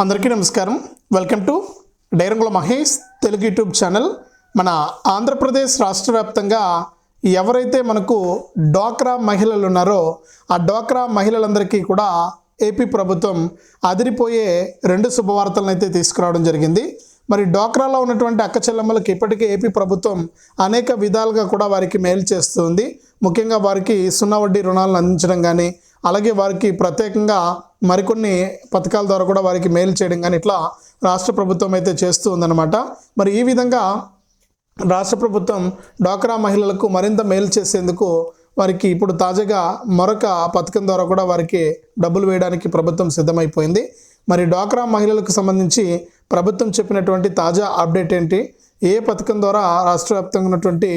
అందరికీ నమస్కారం. Welcome to డైరంగుల మహేష్ తెలుగు యూట్యూబ్ ఛానల్. మన ఆంధ్రప్రదేశ్ రాష్ట్ర వ్యాప్తంగా ఎవరైతే మనకు డ్వాక్రా మహిళలు ఉన్నారో ఆ డ్వాక్రా మహిళలందరికీ కూడా ఏపీ ప్రభుత్వం అదిరిపోయే రెండు శుభవార్తలను అయితే తీసుకురావడం జరిగింది. మరి డ్వాక్రాలో ఉన్నటువంటి అక్క చెల్లెమ్మలకు ఇప్పటికే ఏపీ ప్రభుత్వం అనేక విధాలుగా కూడా వారికి మేలు చేస్తుంది. ముఖ్యంగా వారికి సున్నా వడ్డీ రుణాలను అందించడం కానీ అలాగే వారికి ప్రత్యేకంగా మరికొన్ని పథకాల ద్వారా కూడా వారికి మేలు చేయడం కానీ ఇట్లా రాష్ట్ర ప్రభుత్వం అయితే చేస్తూ ఉందన్నమాట. మరి ఈ విధంగా రాష్ట్ర ప్రభుత్వం డ్వాక్రా మహిళలకు మరింత మేలు చేసేందుకు వారికి ఇప్పుడు తాజాగా మరొక పథకం ద్వారా కూడా వారికి డబ్బులు వేయడానికి ప్రభుత్వం సిద్ధమైపోయింది. మరి డ్వాక్రా మహిళలకు సంబంధించి ప్రభుత్వం చెప్పినటువంటి తాజా అప్డేట్ ఏంటి? ఏ పథకం ద్వారా రాష్ట్ర వ్యాప్తంగా ఉన్నటువంటి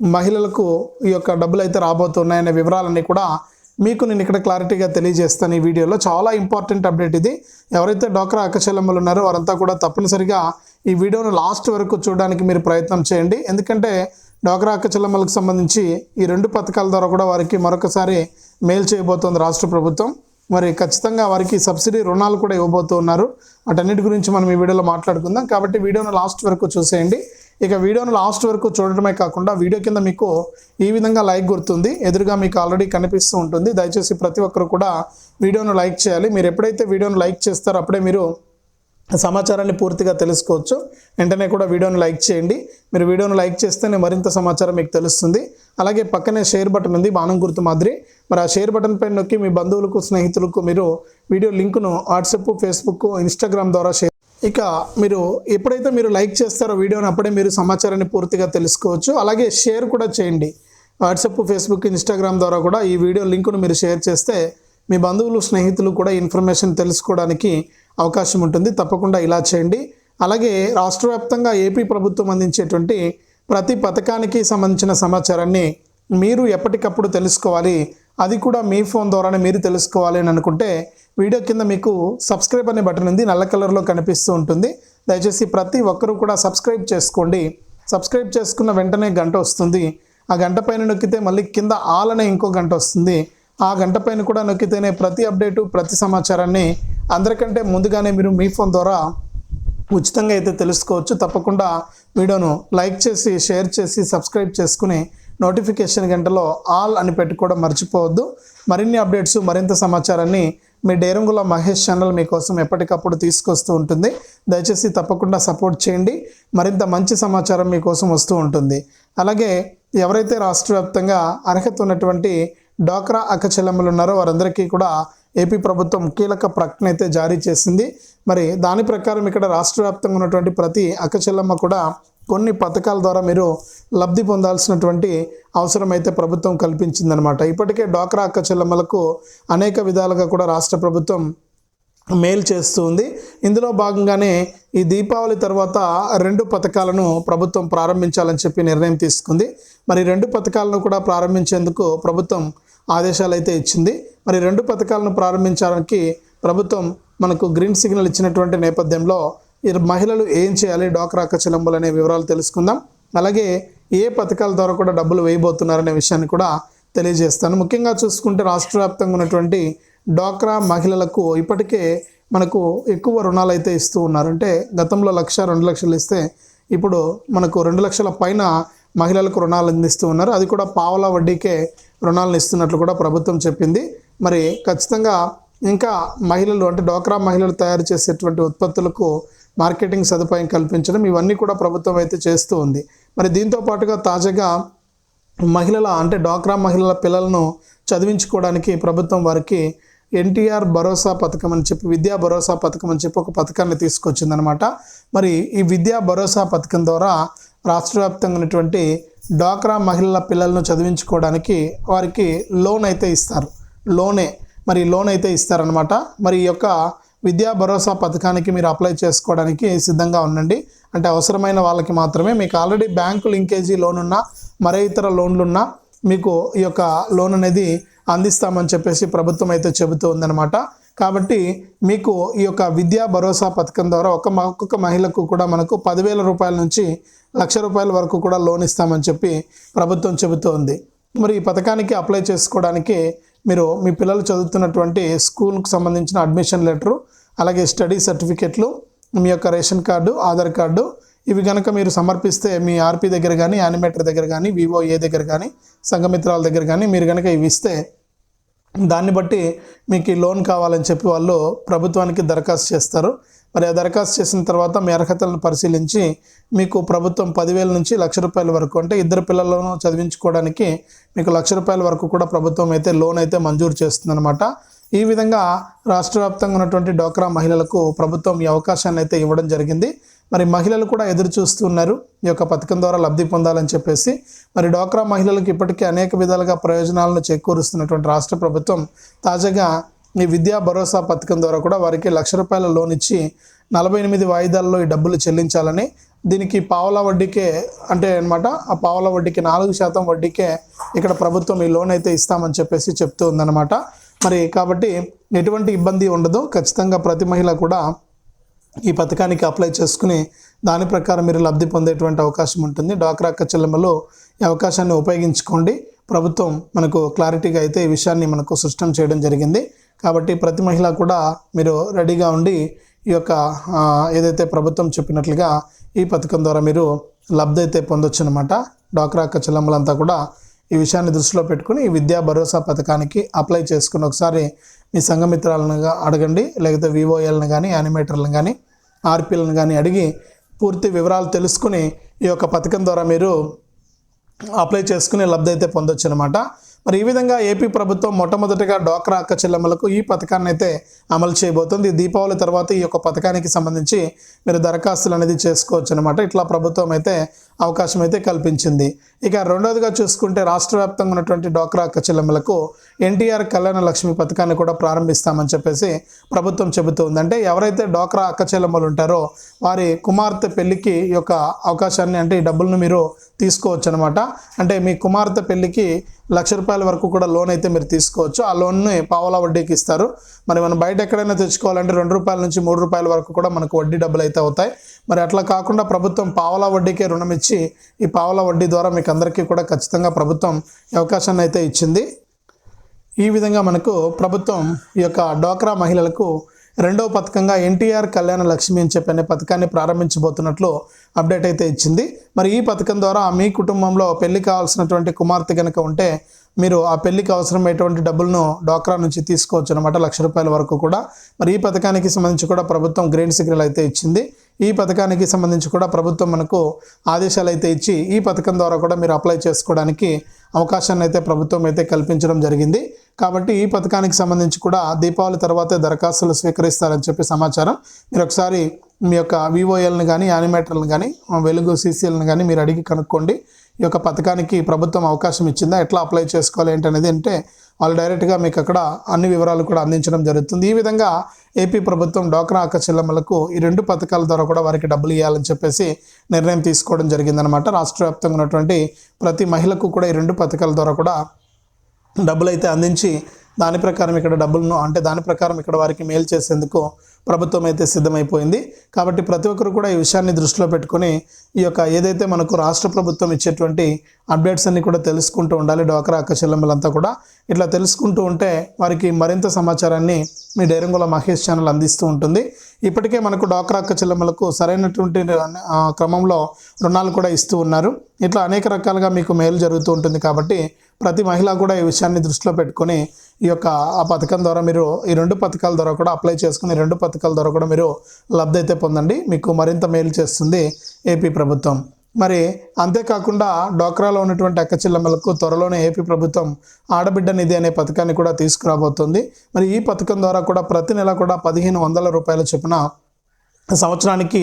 మహిళలకు ఈ యొక్క డబ్బులు అయితే రాబోతున్నాయనే వివరాలన్నీ కూడా మీకు నేను ఇక్కడ క్లారిటీగా తెలియజేస్తాను ఈ వీడియోలో. చాలా ఇంపార్టెంట్ అప్డేట్ ఇది. ఎవరైతే డోక్రా అక్కచెల్లెమ్మలు ఉన్నారో వారంతా కూడా తప్పనిసరిగా ఈ వీడియోను లాస్ట్ వరకు చూడడానికి మీరు ప్రయత్నం చేయండి. ఎందుకంటే డోక్రా అక్కచెల్లెమ్మలకు సంబంధించి ఈ రెండు పథకాల ద్వారా కూడా వారికి మరొకసారి మేలు చేయబోతోంది రాష్ట్ర ప్రభుత్వం. మరి ఖచ్చితంగా వారికి సబ్సిడీ రుణాలు కూడా ఇవ్వబోతున్నారు. వాటన్నిటి గురించి మనం ఈ వీడియోలో మాట్లాడుకుందాం. కాబట్టి వీడియోను లాస్ట్ వరకు చూసేయండి. ఇక వీడియోను లాస్ట్ వరకు చూడటమే కాకుండా వీడియో కింద మీకు ఈ విధంగా లైక్ గుర్తుంది ఎదురుగా మీకు ఆల్రెడీ కనిపిస్తూ ఉంటుంది. దయచేసి ప్రతి ఒక్కరు కూడా వీడియోను లైక్ చేయాలి. మీరు ఎప్పుడైతే వీడియోను లైక్ చేస్తారో అప్పుడే మీరు సమాచారాన్ని పూర్తిగా తెలుసుకోవచ్చు. వెంటనే కూడా వీడియోని లైక్ చేయండి. మీరు వీడియోను లైక్ చేస్తేనే మరింత సమాచారం మీకు తెలుస్తుంది. అలాగే పక్కనే షేర్ బటన్ ఉంది బాణం గుర్తు మాదిరి. మరి ఆ షేర్ బటన్ పైన నొక్కి మీ బంధువులకు స్నేహితులకు మీరు వీడియో లింకును వాట్సాప్ ఫేస్బుక్ ఇన్స్టాగ్రామ్ ద్వారా షేర్ ఇక మీరు ఎప్పుడైతే మీరు లైక్ చేస్తారో వీడియోని అప్పుడే మీరు సమాచారాన్ని పూర్తిగా తెలుసుకోవచ్చు. అలాగే షేర్ కూడా చేయండి. వాట్సాప్ ఫేస్బుక్ ఇన్స్టాగ్రామ్ ద్వారా కూడా ఈ వీడియో లింకును మీరు షేర్ చేస్తే మీ బంధువులు స్నేహితులు కూడా ఇన్ఫర్మేషన్ తెలుసుకోవడానికి అవకాశం ఉంటుంది. తప్పకుండా ఇలా చేయండి. అలాగే రాష్ట్ర వ్యాప్తంగా ఏపీ ప్రభుత్వం అందించేటువంటి ప్రతి పథకానికి సంబంధించిన సమాచారాన్ని మీరు ఎప్పటికప్పుడు తెలుసుకోవాలి. అది కూడా మీ ఫోన్ ద్వారానే మీరు తెలుసుకోవాలి అని అనుకుంటే వీడియో కింద మీకు సబ్స్క్రైబ్ అనే బటన్ ఉంది నల్ల కలర్లో కనిపిస్తూ ఉంటుంది. దయచేసి ప్రతి ఒక్కరూ కూడా సబ్స్క్రైబ్ చేసుకోండి. సబ్స్క్రైబ్ చేసుకున్న వెంటనే గంట వస్తుంది. ఆ గంట పైన నొక్కితే మళ్ళీ కింద ఆల్ అనే ఇంకో గంట వస్తుంది. ఆ గంట పైన కూడా నొక్కితేనే ప్రతి అప్డేటు ప్రతి సమాచారాన్ని అందరికంటే ముందుగానే మీరు మీ ఫోన్ ద్వారా ఉచితంగా అయితే తెలుసుకోవచ్చు. తప్పకుండా వీడియోను లైక్ చేసి షేర్ చేసి సబ్స్క్రైబ్ చేసుకుని నోటిఫికేషన్ గంటలో ఆల్ అని పెట్టుకోవడం మర్చిపోవద్దు. మరిన్ని అప్డేట్స్ మరింత సమాచారాన్ని మీ డేరంగుల మహేష్ ఛానల్ మీకోసం ఎప్పటికప్పుడు తీసుకొస్తూ ఉంటుంది. దయచేసి తప్పకుండా సపోర్ట్ చేయండి. మరింత మంచి సమాచారం మీకోసం వస్తూ ఉంటుంది. అలాగే ఎవరైతే రాష్ట్ర వ్యాప్తంగా అర్హత ఉన్నటువంటి డ్వాక్రా అక్కచెల్లెమ్మలు ఉన్నారో వారందరికీ కూడా ఏపీ ప్రభుత్వం కీలక ప్రకటన అయితే జారీ చేసింది. మరి దాని ప్రకారం ఇక్కడ రాష్ట్ర వ్యాప్తంగా ఉన్నటువంటి ప్రతి అక్కచెల్లమ్మ కూడా కొన్ని పథకాల ద్వారా మీరు లబ్ధి పొందాల్సినటువంటి అవసరం అయితే ప్రభుత్వం కల్పించిందనమాట ఇప్పటికే డ్వాక్రా అక్క చెల్లమ్మలకు అనేక విధాలుగా కూడా రాష్ట్ర ప్రభుత్వం మేలు చేస్తూ ఉంది. ఇందులో భాగంగానే ఈ దీపావళి తర్వాత రెండు పథకాలను ప్రభుత్వం ప్రారంభించాలని చెప్పి నిర్ణయం తీసుకుంది. మరి రెండు పథకాలను కూడా ప్రారంభించేందుకు ప్రభుత్వం ఆదేశాలు అయితే ఇచ్చింది. మరి రెండు పథకాలను ప్రారంభించడానికి ప్రభుత్వం మనకు గ్రీన్ సిగ్నల్ ఇచ్చినటువంటి నేపథ్యంలో మహిళలు ఏం చేయాలి? డ్వాక్రా అక్క చెల్లెమ్మలు అనే వివరాలు తెలుసుకుందాం. అలాగే ఏ పథకాల ద్వారా కూడా డబ్బులు వేయబోతున్నారనే విషయాన్ని కూడా తెలియజేస్తాను. ముఖ్యంగా చూసుకుంటే రాష్ట్ర వ్యాప్తంగా ఉన్నటువంటి డ్వాక్రా మహిళలకు ఇప్పటికే మనకు ఎక్కువ రుణాలు అయితే ఇస్తూ ఉన్నారు. అంటే గతంలో లక్ష రెండు లక్షలు ఇస్తే ఇప్పుడు మనకు రెండు లక్షల పైన మహిళలకు రుణాలు అందిస్తూ ఉన్నారు. అది కూడా పావలా వడ్డీకే రుణాలను ఇస్తున్నట్లు కూడా ప్రభుత్వం చెప్పింది. మరి ఖచ్చితంగా ఇంకా మహిళలు అంటే డ్వాక్రా మహిళలు తయారు చేసేటువంటి ఉత్పత్తులకు మార్కెటింగ్ సదుపాయం కల్పించడం ఇవన్నీ కూడా ప్రభుత్వం అయితే చేస్తూ ఉంది. మరి దీంతో పాటుగా తాజాగా మహిళల అంటే డ్వాక్రా మహిళల పిల్లలను చదివించుకోవడానికి ప్రభుత్వం వారికి ఎన్టీఆర్ భరోసా పథకం అని చెప్పి విద్యా భరోసా పథకం అని చెప్పి ఒక పథకాన్ని తీసుకొచ్చిందనమాట మరి ఈ విద్యా భరోసా పథకం ద్వారా రాష్ట్ర వ్యాప్తంగా ఉన్నటువంటి డ్వాక్రా మహిళల పిల్లలను చదివించుకోవడానికి వారికి లోన్ అయితే ఇస్తారు. లోనే మరి లోన్ అయితే ఇస్తారనమాట మరి ఈ యొక్క విద్యా భరోసా పథకానికి మీరు అప్లై చేసుకోవడానికి సిద్ధంగా ఉండండి. అంటే అవసరమైన వాళ్ళకి మాత్రమే మీకు ఆల్రెడీ బ్యాంకు లింకేజీ లోన్ ఉన్నా మరే ఇతర లోన్లు ఉన్నా మీకు ఈ యొక్క లోన్ అనేది అందిస్తామని చెప్పేసి ప్రభుత్వం అయితే చెబుతూ ఉందన్నమాట. కాబట్టి మీకు ఈ యొక్క విద్యా భరోసా పథకం ద్వారా ఒక ఒక్కొక్క మహిళకు కూడా మనకు పదివేల రూపాయల నుంచి లక్ష రూపాయల వరకు కూడా లోన్ ఇస్తామని చెప్పి ప్రభుత్వం చెబుతోంది మరి ఈ పథకానికి అప్లై చేసుకోవడానికి మీరు మీ పిల్లలు చదువుతున్నటువంటి స్కూల్కి సంబంధించిన అడ్మిషన్ లెటరు అలాగే స్టడీ సర్టిఫికెట్లు మీ యొక్క రేషన్ కార్డు ఆధార్ కార్డు ఇవి కనుక మీరు సమర్పిస్తే మీ ఆర్పీ దగ్గర కానీ యానిమేటర్ దగ్గర కానీ వివోఏ దగ్గర కానీ సంఘమిత్రాల దగ్గర కానీ మీరు కనుక ఇవి ఇస్తే దాన్ని బట్టి మీకు ఈ లోన్ కావాలని చెప్పి వాళ్ళు ప్రభుత్వానికి దరఖాస్తు చేస్తారు. మరి ఆ దరఖాస్తు చేసిన తర్వాత మీ అర్హతలను పరిశీలించి మీకు ప్రభుత్వం పదివేల నుంచి లక్ష రూపాయల వరకు అంటే ఇద్దరు పిల్లలను చదివించుకోవడానికి మీకు లక్ష రూపాయల వరకు కూడా ప్రభుత్వం అయితే లోన్ అయితే మంజూరు చేస్తుందన్నమాట. ఈ విధంగా రాష్ట్ర వ్యాప్తంగా ఉన్నటువంటి డోక్రా మహిళలకు ప్రభుత్వం ఈ అవకాశాన్ని అయితే ఇవ్వడం జరిగింది. మరి మహిళలు కూడా ఎదురు చూస్తున్నారు. ఈ యొక్క పథకం ద్వారా లబ్ధి పొందాలని చెప్పేసి మరి డోక్రా మహిళలకు ఇప్పటికీ అనేక విధాలుగా ప్రయోజనాలను చేకూరుస్తున్నటువంటి రాష్ట్ర ప్రభుత్వం తాజాగా ఈ విద్యా భరోసా పథకం ద్వారా కూడా వారికి లక్ష రూపాయల లోన్ ఇచ్చి నలభై ఎనిమిది వాయిదాల్లో ఈ డబ్బులు చెల్లించాలని. దీనికి పావలా వడ్డీకే అంటే అనమాట ఆ పావలా వడ్డీకి నాలుగు శాతం వడ్డీకే ఇక్కడ ప్రభుత్వం ఈ లోన్ అయితే ఇస్తామని చెప్పేసి చెప్తూ ఉందన్నమాట. మరి కాబట్టి ఎటువంటి ఇబ్బంది ఉండదు. ఖచ్చితంగా ప్రతి మహిళ కూడా ఈ పథకానికి అప్లై చేసుకుని దాని ప్రకారం మీరు లబ్ధి పొందేటువంటి అవకాశం ఉంటుంది. డ్వాక్రా అక్క చెల్లెమ్మలు ఈ అవకాశాన్ని ఉపయోగించుకోండి. ప్రభుత్వం మనకు క్లారిటీగా అయితే ఈ విషయాన్ని మనకు సృష్టం చేయడం జరిగింది. కాబట్టి ప్రతి మహిళ కూడా మీరు రెడీగా ఉండి ఈ యొక్క ఏదైతే ప్రభుత్వం చెప్పినట్లుగా ఈ పథకం ద్వారా మీరు లబ్ధి అయితే పొందొచ్చు అనమాట డ్వాక్రా అక్క చెల్లెమ్మలంతా కూడా ఈ విషయాన్ని దృష్టిలో పెట్టుకుని ఈ విద్యా భరోసా పథకానికి అప్లై చేసుకుని ఒకసారి మీ సంఘమిత్రాలను అడగండి లేకపోతే వివోఎల్ని కానీ యానిమేటర్లను కానీ ఆర్పీలను కానీ అడిగి పూర్తి వివరాలు తెలుసుకుని ఈ యొక్క పథకం ద్వారా మీరు అప్లై చేసుకుని లబ్ధి అయితే పొందొచ్చు అనమాట మరి ఈ విధంగా ఏపీ ప్రభుత్వం మొట్టమొదటిగా డోక్రా అక్క చెల్లెమ్మలకు ఈ పథకాన్ని అయితే అమలు చేయబోతుంది. దీపావళి తర్వాత ఈ యొక్క పథకానికి సంబంధించి మీరు దరఖాస్తులు అనేది చేసుకోవచ్చు అనమాట ఇట్లా ప్రభుత్వం అయితే అవకాశం అయితే కల్పించింది. ఇక రెండవదిగా చూసుకుంటే రాష్ట్ర వ్యాప్తంగా ఉన్నటువంటి డోక్రా అక్కచెల్లెమ్మలకు ఎన్టీఆర్ కళ్యాణ లక్ష్మి పథకాన్ని కూడా ప్రారంభిస్తామని చెప్పేసి ప్రభుత్వం చెబుతుంది అంటే ఎవరైతే డోక్రా అక్కచెల్లెమ్మలు ఉంటారో వారి కుమార్తె పెళ్ళికి ఈ యొక్క అవకాశాన్ని అంటే ఈ డబ్బులను మీరు తీసుకోవచ్చు అనమాట అంటే మీ కుమార్తె పెళ్ళికి లక్ష రూపాయల వరకు కూడా లోన్ అయితే మీరు తీసుకోవచ్చు. ఆ లోన్ని పావలా వడ్డీకి ఇస్తారు. మరి మనం బయట ఎక్కడైనా తెచ్చుకోవాలంటే రెండు రూపాయల నుంచి మూడు రూపాయల వరకు కూడా మనకు వడ్డీ డబ్బులు అయితే అవుతాయి. మరి అట్లా కాకుండా ప్రభుత్వం పావలా వడ్డీకే రుణం ఇచ్చి ఈ పావలా వడ్డీ ద్వారా మీకు అందరికీ కూడా ఖచ్చితంగా ప్రభుత్వం అవకాశాన్ని అయితే ఇచ్చింది. ఈ విధంగా మనకు ప్రభుత్వం ఈ యొక్క డోక్రా మహిళలకు రెండవ పథకంగా ఎన్టీఆర్ కళ్యాణ లక్ష్మి అని చెప్పి అనే పథకాన్ని ప్రారంభించబోతున్నట్లు అప్డేట్ అయితే ఇచ్చింది. మరి ఈ పథకం ద్వారా మీ కుటుంబంలో పెళ్ళి కావాల్సినటువంటి కుమార్తె కనుక ఉంటే మీరు ఆ పెళ్ళికి అవసరమైనటువంటి డబ్బులను డోక్రా నుంచి తీసుకోవచ్చు అనమాట లక్ష రూపాయల వరకు కూడా. మరి ఈ పథకానికి సంబంధించి కూడా ప్రభుత్వం గ్రీన్ సిగ్నల్ అయితే ఇచ్చింది. ఈ పథకానికి సంబంధించి కూడా ప్రభుత్వం మనకు ఆదేశాలు అయితే ఇచ్చి ఈ పథకం ద్వారా కూడా మీరు అప్లై చేసుకోవడానికి అవకాశాన్ని అయితే ప్రభుత్వం అయితే కల్పించడం జరిగింది. కాబట్టి ఈ పథకానికి సంబంధించి కూడా దీపావళి తర్వాతే దరఖాస్తులు స్వీకరిస్తారని చెప్పి సమాచారం. మీరు ఒకసారి మీ యొక్క వివోఎల్ని కానీ యానిమేటర్లను కానీ వెలుగు సీసీఎల్ని కానీ మీరు అడిగి కనుక్కోండి. ఈ యొక్క పథకానికి ప్రభుత్వం అవకాశం ఇచ్చిందా? ఎట్లా అప్లై చేసుకోవాలి ఏంటనేది అంటే వాళ్ళు డైరెక్ట్గా మీకు అక్కడ అన్ని వివరాలు కూడా అందించడం జరుగుతుంది. ఈ విధంగా ఏపీ ప్రభుత్వం డోక్రా అక్క చెల్లెమ్మలకు ఈ రెండు పథకాల ద్వారా కూడా వారికి డబ్బులు ఇవ్వాలని చెప్పేసి నిర్ణయం తీసుకోవడం జరిగిందనమాట రాష్ట్ర వ్యాప్తంగా ఉన్నటువంటి ప్రతి మహిళకు కూడా ఈ రెండు పథకాల ద్వారా కూడా డబ్బులు అయితే అందించి దాని ప్రకారం ఇక్కడ డబ్బులను అంటే దాని ప్రకారం ఇక్కడ వారికి మేలు చేసేందుకు ప్రభుత్వం అయితే సిద్ధమైపోయింది. కాబట్టి ప్రతి ఒక్కరు కూడా ఈ విషయాన్ని దృష్టిలో పెట్టుకొని ఈ యొక్క ఏదైతే మనకు రాష్ట్ర ప్రభుత్వం ఇచ్చేటువంటి అప్డేట్స్ అన్ని కూడా తెలుసుకుంటూ ఉండాలి. డోకరా అక్క చెల్లెమ్మలంతా కూడా. ఇట్లా తెలుసుకుంటూ ఉంటే వారికి మరింత సమాచారాన్ని మీ డైరంగుల మహేష్ ఛానల్ అందిస్తూ ఉంటుంది. ఇప్పటికే మనకు డోక్రా అక్క చెల్లెమ్మలకు సరైనటువంటి క్రమంలో రుణాలు కూడా ఇస్తూ ఉన్నారు. ఇట్లా అనేక రకాలుగా మీకు మేలు జరుగుతూ ఉంటుంది కాబట్టి ప్రతి మహిళ కూడా ఈ విషయాన్ని దృష్టిలో పెట్టుకొని ఈ యొక్క ఆ పథకం ద్వారా మీరు ఈ రెండు పథకాల ద్వారా కూడా అప్లై చేసుకుని రెండు పథకాల ద్వారా కూడా మీరు లబ్ధి అయితే పొందండి. మీకు మరింత మేలు చేస్తుంది ఏపీ ప్రభుత్వం. మరి అంతేకాకుండా డోక్రాలో ఉన్నటువంటి అక్క చెల్లెమ్మలకు త్వరలోనే ఏపీ ప్రభుత్వం ఆడబిడ్డ నిధి అనే పథకాన్ని కూడా తీసుకురాబోతుంది. మరి ఈ పథకం ద్వారా కూడా ప్రతి నెల కూడా పదిహేను వందల రూపాయల చొప్పున సంవత్సరానికి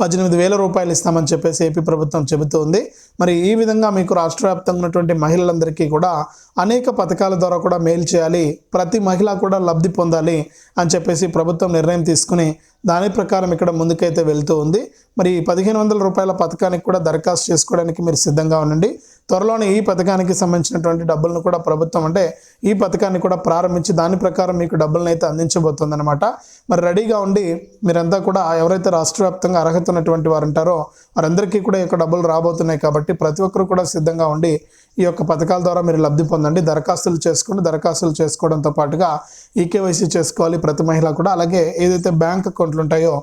పద్దెనిమిది వేల రూపాయలు ఇస్తామని చెప్పేసి ఏపీ ప్రభుత్వం చెబుతూ ఉంది. మరి ఈ విధంగా మీకు రాష్ట్ర వ్యాప్తంగా ఉన్నటువంటి మహిళలందరికీ కూడా అనేక పథకాల ద్వారా కూడా మేలు చేయాలి ప్రతి మహిళ కూడా లబ్ధి పొందాలి అని చెప్పేసి ప్రభుత్వం నిర్ణయం తీసుకుని దాని ప్రకారం ఇక్కడ ముందుకైతే వెళ్తూ ఉంది. మరి పదిహేను వందల రూపాయల పథకానికి కూడా దరఖాస్తు చేసుకోవడానికి మీరు సిద్ధంగా ఉండండి. త్వరలోనే ఈ పథకానికి సంబంధించినటువంటి డబ్బులను కూడా ప్రభుత్వం అంటే ఈ పథకాన్ని కూడా ప్రారంభించి దాని ప్రకారం మీకు డబ్బులను అయితే అందించబోతుందన్నమాట. మరి రెడీగా ఉండి మీరంతా కూడా ఎవరైతే రాష్ట్ర వ్యాప్తంగా అర్హత ఉన్నటువంటి వారు ఉంటారో వారందరికీ కూడా ఈ యొక్క డబ్బులు రాబోతున్నాయి కాబట్టి ప్రతి ఒక్కరు కూడా సిద్ధంగా ఉండి ఈ యొక్క పథకాల ద్వారా మీరు లబ్ధి పొందండి. దరఖాస్తులు చేసుకోండి దరఖాస్తులు చేసుకోవడంతో పాటుగా ఈకేవైసీ చేసుకోవాలి ప్రతి మహిళ కూడా. అలాగే ఏదైతే బ్యాంక్ అకౌంట్లు ఉంటాయో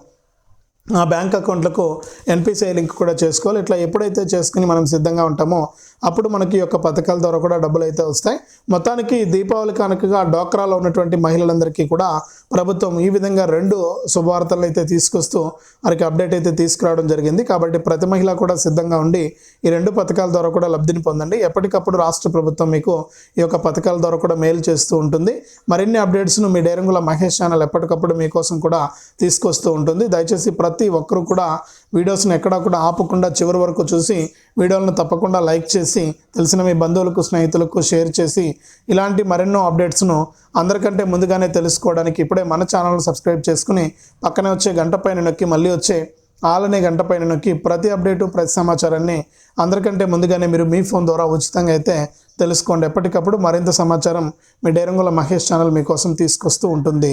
ఆ బ్యాంక్ అకౌంట్లకు ఎన్పిసిఐ లింక్ కూడా చేసుకోవాలి. ఇట్లా ఎప్పుడైతే చేసుకుని మనం సిద్ధంగా ఉంటామో అప్పుడు మనకి యొక్క పథకాల ద్వారా కూడా డబ్బులు అయితే వస్తాయి. మొత్తానికి దీపావళి కానుకగా డోక్రాలో ఉన్నటువంటి మహిళలందరికీ కూడా ప్రభుత్వం ఈ విధంగా రెండు శుభవార్తలు అయితే తీసుకొస్తూ వారికి అప్డేట్ అయితే తీసుకురావడం జరిగింది. కాబట్టి ప్రతి మహిళ కూడా సిద్ధంగా ఉండి ఈ రెండు పథకాల ద్వారా కూడా లబ్ధిని పొందండి. ఎప్పటికప్పుడు రాష్ట్ర ప్రభుత్వం మీకు ఈ యొక్క పథకాల ద్వారా కూడా మేలు చేస్తూ ఉంటుంది. మరిన్ని అప్డేట్స్ను మీ డేరంగుల మహేష్ ఛానల్ ఎప్పటికప్పుడు మీకోసం కూడా తీసుకొస్తూ ఉంటుంది. దయచేసి ప్రతి ఒక్కరూ కూడా వీడియోస్ని ఎక్కడా కూడా ఆపకుండా చివరి వరకు చూసి వీడియోలను తప్పకుండా లైక్ చేసి తెలిసిన మీ బంధువులకు స్నేహితులకు షేర్ చేసి ఇలాంటి మరెన్నో అప్డేట్స్ను అందరికంటే ముందుగానే తెలుసుకోవడానికి ఇప్పుడే మన ఛానల్ను సబ్స్క్రైబ్ చేసుకుని పక్కనే వచ్చే గంట పైన నొక్కి మళ్ళీ వచ్చే ఆలనే గంట పైన నొక్కి ప్రతి అప్డేటు ప్రతి సమాచారాన్ని అందరికంటే ముందుగానే మీరు మీ ఫోన్ ద్వారా ఉచితంగా అయితే తెలుసుకోండి. ఎప్పటికప్పుడు మరింత సమాచారం మీ డేరంగుల మహేష్ ఛానల్ మీకోసం తీసుకొస్తూ ఉంటుంది.